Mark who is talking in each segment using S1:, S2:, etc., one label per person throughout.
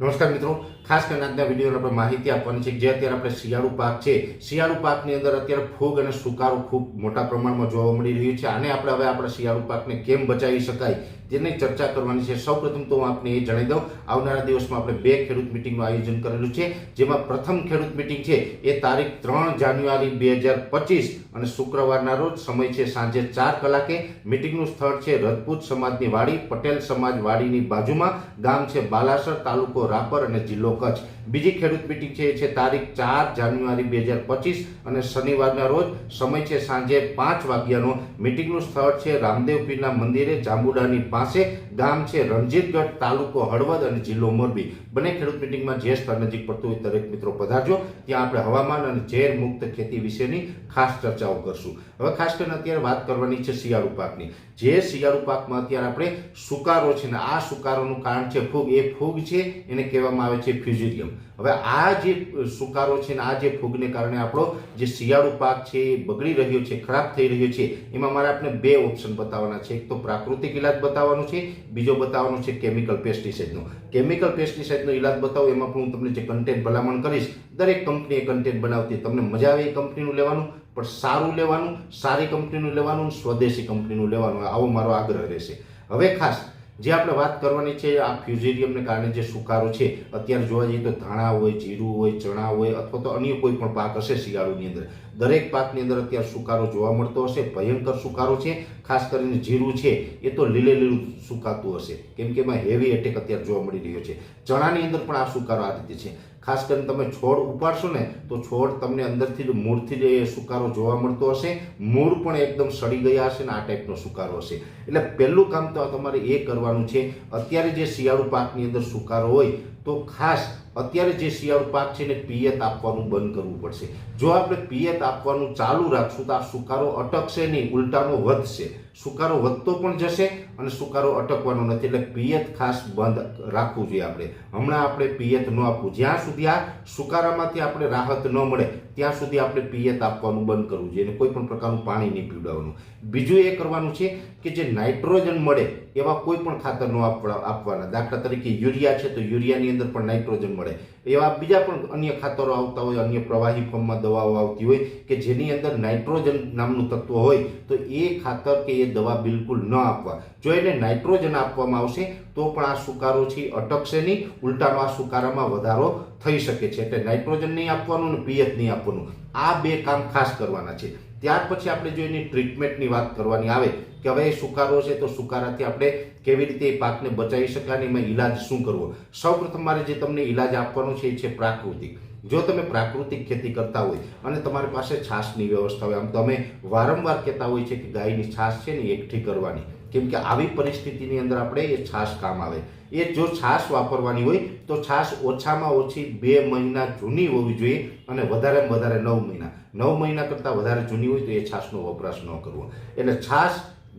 S1: નમસ્કાર મિત્રો. ખાસ કરીને આજના વિડીયોની આપણે માહિતી આપવાની છે જે અત્યારે આપણે શિયાળુ પાક છે, શિયાળુ પાકની અંદર અત્યારે ફૂગ અને સુકારો ખૂબ મોટા પ્રમાણમાં જોવા મળી રહ્યું છે. આને આપણે હવે આપણા શિયાળુ પાકને કેમ બચાવી શકાય તેની ચર્ચા કરવાની છે. સૌપ્રથમ તો હું આપને એ જણાવી દઉં, આવનારા દિવસમાં આપણે બે ખેડૂત મિટિંગનું આયોજન કરેલું છે, જેમાં પ્રથમ ખેડૂત મિટિંગ છે એ તારીખ ત્રણ જાન્યુઆરી બે હજાર પચીસ અને શુક્રવારના રોજ સમય છે સાંજે ચાર કલાકે. મિટિંગનું સ્થળ છે રજપૂત સમાજની વાડી, પટેલ સમાજ વાડીની બાજુમાં. ગામ છે બાલાસર, તાલુકો રાપર અને જિલ્લો કચ્છ. બીજી ખેડૂત મિટિંગ છે, એ છે તારીખ ચાર જાન્યુઆરી બે હજાર પચીસ અને શનિવારના રોજ સમય છે સાંજે પાંચ વાગ્યાનો. મિટિંગનું સ્થળ છે રામદેવ પીરના મંદિરે, જાંબુડાની પાસે. ગામ છે રણજીતગઢ તાલુકો હળવદ અને જિલ્લો મોરબી. બંને ખેડૂત મિટિંગમાં જે સ્થળ નજીક પડતું હોય દરેક મિત્રો પધારજો. ત્યાં આપણે હવામાન અને ઝેર મુક્ત ખેતી વિશેની ખાસ ચર્ચાઓ કરશું. હવે ખાસ કરીને અત્યારે વાત કરવાની છે શિયાળુ પાકની. જે શિયાળુ પાકમાં અત્યારે આપણે સુકારો છે ને આ સુકારોનું કારણ છે ફૂગ. એ ફૂગ છે, એને કહેવામાં આવે છે ફ્યુઝિરિયમ. હવે આ જે સુકારો છે ને આ જે ફૂગને કારણે આપણો જે શિયાળુ પાક છે એ બગડી રહ્યો છે, ખરાબ થઈ રહ્યો છે, એમાં મારે આપણે બે ઓપ્શન બતાવવાના છે. એક તો પ્રાકૃતિક ઇલાજ બતાવવાનો છે, બીજો બતાવવાનો છે કેમિકલ પેસ્ટિસાઇડનો કેમિકલ પેસ્ટિસાઇડનો ઇલાજ બતાવો, એમાં પણ હું તમને જે કન્ટેન્ટ ભલામણ કરીશ, દરેક કંપની એ કન્ટેન્ટ બનાવતી, તમને મજા આવે એ કંપનીનું લેવાનું, પણ સારું લેવાનું, સારી કંપનીનું લેવાનું સ્વદેશી કંપનીનું લેવાનું, આવો મારો આગ્રહ રહેશે. હવે ખાસ જે આપણે વાત કરવાની છે, આ ફ્યુઝેરિયમને કારણે જે સુકારો છે, અત્યારે જોવા જઈએ તો ધાણા હોય, જીરું હોય, ચણા હોય, અથવા તો અન્ય કોઈ પણ પાક હશે શિયાળુની અંદર. દરેક પાકની અંદર અત્યારે સુકારો જોવા મળતો હશે, ભયંકર સુકારો છે, ખાસ કરીને જીરું છે, એ તો લીલે લીલું સુકાતું હશે. કેમ કે એમાં હેવી એટેક અત્યારે જોવા મળી રહ્યો છે. ચણાની અંદર પણ આ સુકારો આ રીતે છે. ખાસ કરીને તમે છોડ ઉપાડશો ને, તો છોડ તમને અંદરથી જ મૂળથી જ એ સુકારો જોવા મળતો હશે. મૂળ પણ એકદમ સડી ગયા હશે ને આ ટાઈપનો સુકારો હશે. એટલે પહેલું કામ તો તમારે એ કરવાનું છે, અત્યારે જે શિયાળુ પાકની અંદર સુકારો હોય, તો ખાસ અત્યારે જે શિયાળુ પાક છે ને, પિયત આપવાનું બંધ કરવું પડશે. જો આપણે પિયત આપવાનું ચાલુ રાખશું, તો આ સુકારો અટકશે નહીં, ઉલટાનો વધશે. સુકારો વધતો પણ જશે અને સુકારો અટકવાનો નથી એટલે પિયત ખાસ બંધ રાખવું જોઈએ આપણે. હમણાં આપણે પિયત ન આપવું. જ્યાં સુધી આ સુકારામાંથી આપણે રાહત ન મળે ત્યાં સુધી આપણે પિયત આપવાનું બંધ કરવું જોઈએ અને કોઈ પણ પ્રકારનું પાણી નહીં પીવડાવવાનું. બીજું એ કરવાનું છે કે જે નાઇટ્રોજન મળે એવા કોઈ પણ ખાતર ન આપવા આપવાના. દાખલા તરીકે યુરિયા છે તો યુરિયાની અંદર પણ નાઇટ્રોજન મળે. એવા બીજા પણ અન્ય ખાતરો આવતા હોય, અન્ય પ્રવાહી ફોર્મમાં દવાઓ આવતી હોય કે જેની અંદર નાઇટ્રોજન નામનું તત્વ હોય તો એ ખાતર કે એ દવા બિલકુલ ન આપવા. જો એને નાઇટ્રોજન આપવામાં આવશે તો પણ આ સુકારો છે અટકશે નહીં. ઉલટાનો આ સુકારામાં વધારો થઈ શકે છે. એટલે નાઇટ્રોજન નહીં આપવાનું અને પિયત નહીં આપવાનું. આ બે કામ ખાસ કરવાના છે. ત્યાર પછી આપણે જો એની ટ્રીટમેન્ટની વાત કરવાની આવે કે હવે એ સુકારો છે, તો સુકારાથી આપણે કેવી રીતે એ પાકને બચાવી શકાય એમાં ઈલાજ શું કરવો? સૌપ્રથમ મારે જે તમને ઈલાજ આપવાનો છે, એ છે પ્રાકૃતિક. જો તમે પ્રાકૃતિક ખેતી કરતા હોય અને તમારી પાસે છાશની વ્યવસ્થા હોય, આમ તો અમે વારંવાર કહેતા હોય છે કે ગાયની છાશ છે ને એકઠી કરવાની. કેમ કે આવી પરિસ્થિતિની અંદર આપણે એ છાશ કામ આવે. એ જો છાશ વાપરવાની હોય, તો છાશ ઓછામાં ઓછી બે મહિના જૂની હોવી જોઈએ અને વધારેમાં વધારે નવ મહિના. નવ મહિના કરતાં વધારે જૂની હોય તો એ છાશનો વપરાશ ન કરવો. એટલે છાશ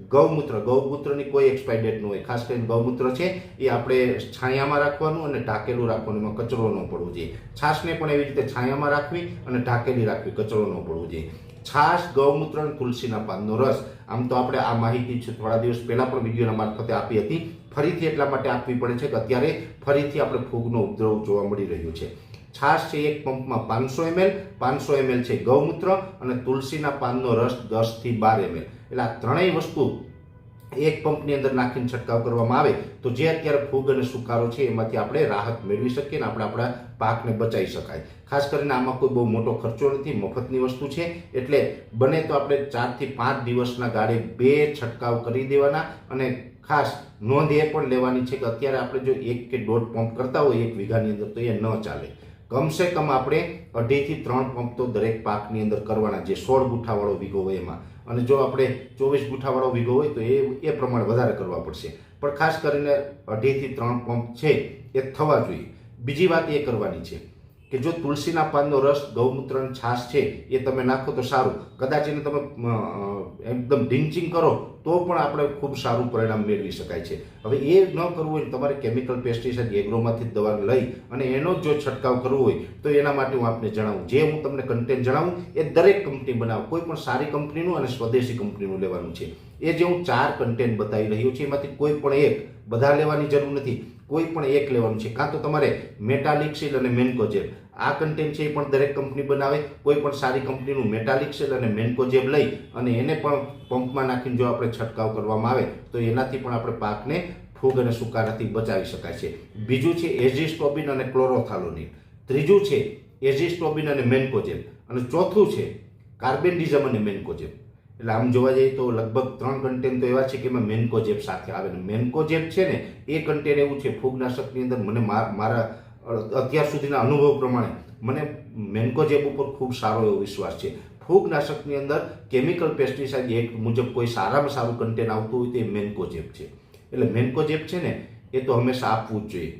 S1: ગૌમૂત્ર, ગૌમૂત્રની કોઈ એક્સપાયર ડેટ ન હોય. ખાસ કરીને ગૌમૂત્ર છે, એ આપણે છાયામાં રાખવાનું અને ઢાકેલું રાખવાનું. એમાં કચરો ન પડવો જોઈએ. છાશને પણ એવી રીતે છાયામાં રાખવી અને ઢાકેલી રાખવી, કચરો ન પડવો જોઈએ. છાશ ગૌમૂત્ર અને તુલસીના પાનનો રસ. આમ તો આપણે આ માહિતી થોડા દિવસ પહેલાં પણ વિડીયોના મારફતે આપી હતી. ફરીથી એટલા માટે આપવી પડે છે કે અત્યારે ફરીથી આપણે ફૂગનો ઉપદ્રવ જોવા મળી રહ્યો છે. છાશ છે એક પંપમાં પાંચસો એમએલ પાંચસો એમએલ છે ગૌમૂત્ર અને તુલસીના પાનનો રસ દસથી બાર એમએલ. એટલે આ ત્રણેય વસ્તુ એક પંપની અંદર નાખીને છંટકાવ કરવામાં આવે, તો જે અત્યારે ફૂગ અને સુકારો છે, એમાંથી આપણે રાહત મેળવી શકીએ અને આપણે આપણા પાકને બચાવી શકાય. ખાસ કરીને આમાં કોઈ બહુ મોટો ખર્ચો નથી, મફતની વસ્તુ છે. એટલે બને તો આપણે ચારથી પાંચ દિવસના ગાળે બે છંટકાવ કરી દેવાના અને ખાસ નોંધ એ પણ લેવાની છે કે અત્યારે આપણે જો એક કે દોઢ પંપ કરતા હોય, એક વીઘાની અંદર તો એ ન ચાલે. કમસે કમ આપણે અઢીથી ત્રણ પંપ તો દરેક પાકની અંદર કરવાના જે સોળ ગુઠાવાળો વીઘો હોય એમાં. અને જો આપણે ચોવીસ ગુઠાવાળો વીઘો હોય તો એ એ પ્રમાણે વધારે કરવા પડશે. પણ ખાસ કરીને અઢીથી ત્રણ પંપ છે એ થવા જોઈએ. બીજી વાત એ કરવાની છે કે જો તુલસીના પાનનો રસ ગૌમૂત્ર અને છાશ છે, એ તમે નાખો તો સારું. કદાચ એને તમે એકદમ ડિંચિંગ કરો, તો પણ આપણે ખૂબ સારું પરિણામ મેળવી શકાય છે. હવે એ ન કરવું હોય તમારે કેમિકલ પેસ્ટિસાઇડ એગ્રોમાંથી દવા લઈ અને એનો જો છંટકાવ કરવો હોય, તો એના માટે હું આપને જણાવું. જે હું તમને કન્ટેન્ટ જણાવું, એ દરેક કંપની બનાવો. કોઈ પણ સારી કંપનીનું અને સ્વદેશી કંપનીનું લેવાનું છે. એ જે હું ચાર કન્ટેન્ટ બતાવી રહ્યો છું, એમાંથી કોઈ પણ એક બધા લેવાની જરૂર નથી. કોઈ પણ એક લેવાનું છે. કાં તો તમારે મેટાલિક સીલ અને મેન્કોજેબ આ કન્ટેન્ટ છે એ પણ દરેક કંપની બનાવે. કોઈ પણ સારી કંપનીનું મેટાલિક સેલ અને મેન્કોજેબ લઈ અને એને પણ પંપમાં નાખીને જો આપણે છંટકાવ કરવામાં આવે, તો એનાથી પણ આપણે પાકને ફૂગ અને સુકારાથી બચાવી શકાય છે. બીજું છે એઝિસ્ટોબિન અને ક્લોરોથાલોનિન ત્રીજું છે એઝિસ્ટોબિન અને મેન્કોજેબ અને ચોથું છે કાર્બેન્ડિઝમ અને મેન્કોજેબ એટલે આમ જોવા જઈએ તો લગભગ ત્રણ કન્ટેન્ટ તો એવા છે કે એમાં મેન્કોજેપ સાથે આવે ને મેન્કોજેબ છે ને એ કન્ટેન્ટ એવું છે ફૂગનાશકની અંદર મને મારા અત્યાર સુધીના અનુભવ પ્રમાણે મને મેન્કોજેબ ઉપર ખૂબ સારો એવો વિશ્વાસ છે. ફૂગનાશકની અંદર કેમિકલ પેસ્ટિસાઇડ એક મુજબ કોઈ સારામાં સારું કન્ટેન્ટ આવતું હોય તો એ મેન્કોજેપ છે. એટલે મેન્કોજેપ છે ને એ તો હંમેશા આપવું જ જોઈએ.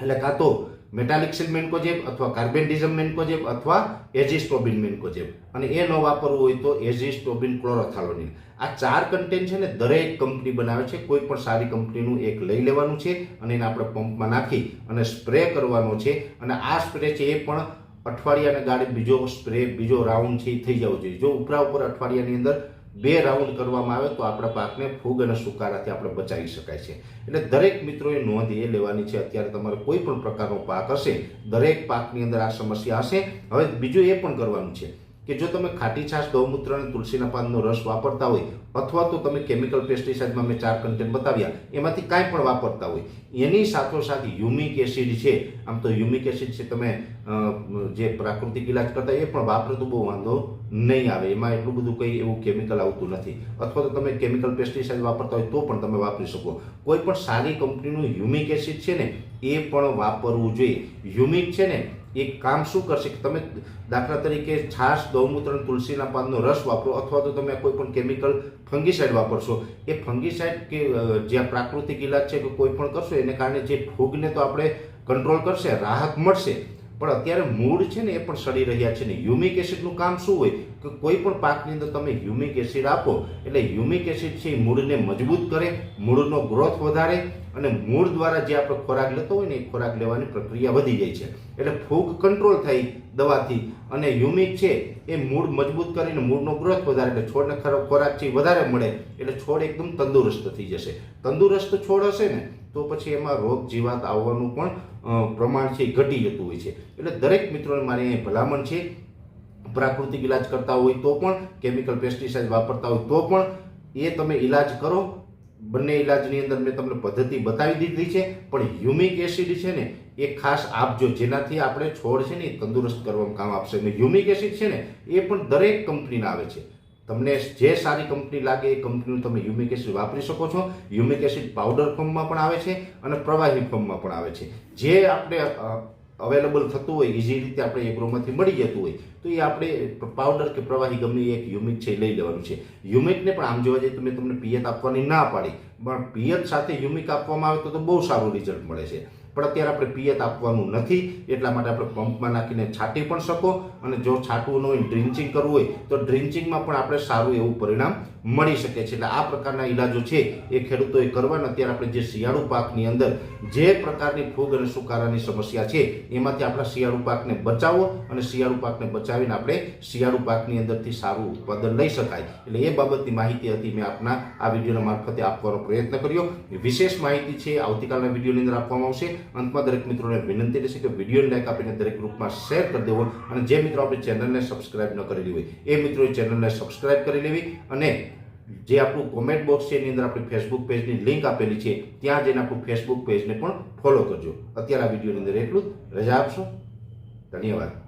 S1: એટલે કાં તો મેટાલિક સિલ મેન્કોજેબ અથવા કાર્બેન્ડિઝમ મેન્કોજેબ અથવા એઝિસ્ટોબિન મેન્કોજેબ અને એ ન વાપરવું હોય તો એઝિસ્ટોબિન ક્લોરોથાલોનિલ આ ચાર કન્ટેન્ટ છે ને દરેક કંપની બનાવે છે. કોઈ પણ સારી કંપનીનું એક લઈ લેવાનું છે અને એને આપણે પંપમાં નાખી અને સ્પ્રે કરવાનો છે. અને આ સ્પ્રે છે એ પણ અઠવાડિયાના ગાળે બીજો સ્પ્રે બીજો રાઉન્ડ છે થઈ જવો જોઈએ. જો ઉપરા ઉપર અઠવાડિયાની અંદર બે રાઉન્ડ કરવામાં આવે તો આપણા પાકને ફૂગ અને સુકારાથી આપણે બચાવી શકાય છે. એટલે દરેક મિત્રોએ નોંધ એ લેવાની છે, અત્યારે તમારે કોઈ પણ પ્રકારનો પાક હશે, દરેક પાકની અંદર આ સમસ્યા હશે. હવે બીજું એ પણ કરવાનું છે કે જો તમે ખાટી છાશ ગૌમૂત્ર અને તુલસીના પાનનો રસ વાપરતા હોય, અથવા તો તમે કેમિકલ પેસ્ટિસાઇડમાં મેં ચાર કન્ટેન્ટ બતાવ્યા, એમાંથી કાંઈ પણ વાપરતા હોય, એની સાથોસાથ યુમિક એસિડ છે, આમ તો યુમિક એસિડ છે તમે જે પ્રાકૃતિક ઇલાજ કરતા એ પણ વાપરો તો બહુ વાંધો નહીં આવે, એમાં એટલું બધું કંઈ એવું કેમિકલ આવતું નથી. અથવા તો તમે કેમિકલ પેસ્ટિસાઇડ વાપરતા હોય તો પણ તમે વાપરી શકો. કોઈ પણ સારી કંપનીનું યુમિક એસિડ છે ને, એ પણ વાપરવું જોઈએ. યુમિક છે ને એ કામ શું કરશે કે તમે દાખલા તરીકે છાશ ગૌમૂત્ર તુલસીના પાનનો રસ વાપરો અથવા તો તમે કોઈ પણ કેમિકલ ફંગીસાઇડ વાપરશો. એ ફંગીસાઇડ કે જે પ્રાકૃતિક ઇલાજ છે કે કોઈ પણ કરશો, એને કારણે જે ફૂગને તો આપણે કંટ્રોલ કરશે, રાહત મળશે. પણ અત્યારે મૂળ છે ને એ પણ સડી રહ્યા છે ને. યુમિક એસિડનું કામ શું હોય? કે કોઈ પણ પાકની અંદર તમે યુમિક એસિડ આપો, એટલે યુમિક એસિડ છે એ મૂળને મજબૂત કરે, મૂળનો ગ્રોથ વધારે અને મૂળ દ્વારા જે આપણે ખોરાક લેતો હોય ને એ ખોરાક લેવાની પ્રક્રિયા વધી જાય છે. એટલે ફૂગ કંટ્રોલ થઈ દવાથી. અને હ્યુમિક છે, એ મૂળ મજબૂત કરીને મૂળનો ગ્રોથ વધારે, એટલે છોડને ખરાબ ખોરાક છે વધારે મળે, એટલે છોડ એકદમ તંદુરસ્ત થઈ જશે. તંદુરસ્ત છોડ હશે ને, તો પછી એમાં રોગ જીવાત આવવાનું પણ પ્રમાણ છે ઘટી જતું હોય છે. એટલે દરેક મિત્રોને મારી અહીં ભલામણ છે, પ્રાકૃતિક ઇલાજ કરતા હોય તો પણ કેમિકલ પેસ્ટિસાઇડ વાપરતા હોય તો પણ, એ તમે ઇલાજ કરો બંને ઇલાજની અંદર મેં તમને પદ્ધતિ બતાવી દીધી છે, પણ હ્યુમિક એસિડ છે ને, એ ખાસ આપજો જેનાથી આપણે છોડ છે ને, એ તંદુરસ્ત કરવામાં કામ આપશે. અને હ્યુમિક એસિડ છે ને, એ પણ દરેક કંપનીના આવે છે. તમને જે સારી કંપની લાગે એ કંપનીનું તમે યુમિક એસિડ વાપરી શકો છો. યુમિક એસિડ પાવડર ફોર્મમાં પણ આવે છે અને પ્રવાહી ફોર્મમાં પણ આવે છે. જે આપણે અવેલેબલ થતું હોય ઇઝી રીતે આપણે એગ્રોમાંથી મળી જતું હોય, તો એ આપણે પાવડર કે પ્રવાહી ગમે એક યુમિક છે લઈ લેવાનું છે. યુમિકને પણ આમ જોવા જઈએ તો મેં તમને પિયત આપવાની ના પાડી, પણ પિયત સાથે યુમિક આપવામાં આવે તો તો બહુ સારું રિઝલ્ટ મળે છે. પણ અત્યારે આપણે પિયત આપવાનું નથી, એટલા માટે આપણે પંપમાં નાખીને છાંટી પણ શકો, અને જો છાંટવું ન હોય ડ્રિન્ચિંગ કરવું હોય, તો ડ્રિન્ચિંગમાં પણ આપણે સારું એવું પરિણામ મળી શકે છે. એટલે આ પ્રકારના ઇલાજો છે એ ખેડૂતોએ કરવાના. અત્યારે આપણે જે શિયાળુ પાકની અંદર જે પ્રકારની ફૂગ અને સુકારાની સમસ્યા છે, એમાંથી આપણા શિયાળુ પાકને બચાવો અને શિયાળુ પાકને બચાવીને આપણે શિયાળુ પાકની અંદરથી સારું ઉત્પાદન લઈ શકાય. એટલે એ બાબતની માહિતી હતી મેં આપના આ વિડીયોના મારફતે આપવાનો પ્રયત્ન કર્યો. વિશેષ માહિતી છે, આવતીકાલના વિડીયોની અંદર આપવામાં આવશે. અંતમાં દરેક મિત્રોને વિનંતી રહેશે કે વિડીયોને લાઈક આપીને દરેક ગ્રુપમાં શેર કરી દેવો અને જે મિત્રો આપણી ચેનલને સબસ્ક્રાઈબ ન કરેલી હોય, એ મિત્રોએ ચેનલને સબસ્ક્રાઈબ કરી લેવી અને જે આપણું કોમેન્ટ બોક્સ છે, એની અંદર આપણી ફેસબુક પેજની લિંક આપેલી છે, ત્યાં જઈને આપણું ફેસબુક પેજને પણ ફોલો કરજો. અત્યારે આ વિડીયોની અંદર એટલું જ. રજા આપશો. ધન્યવાદ.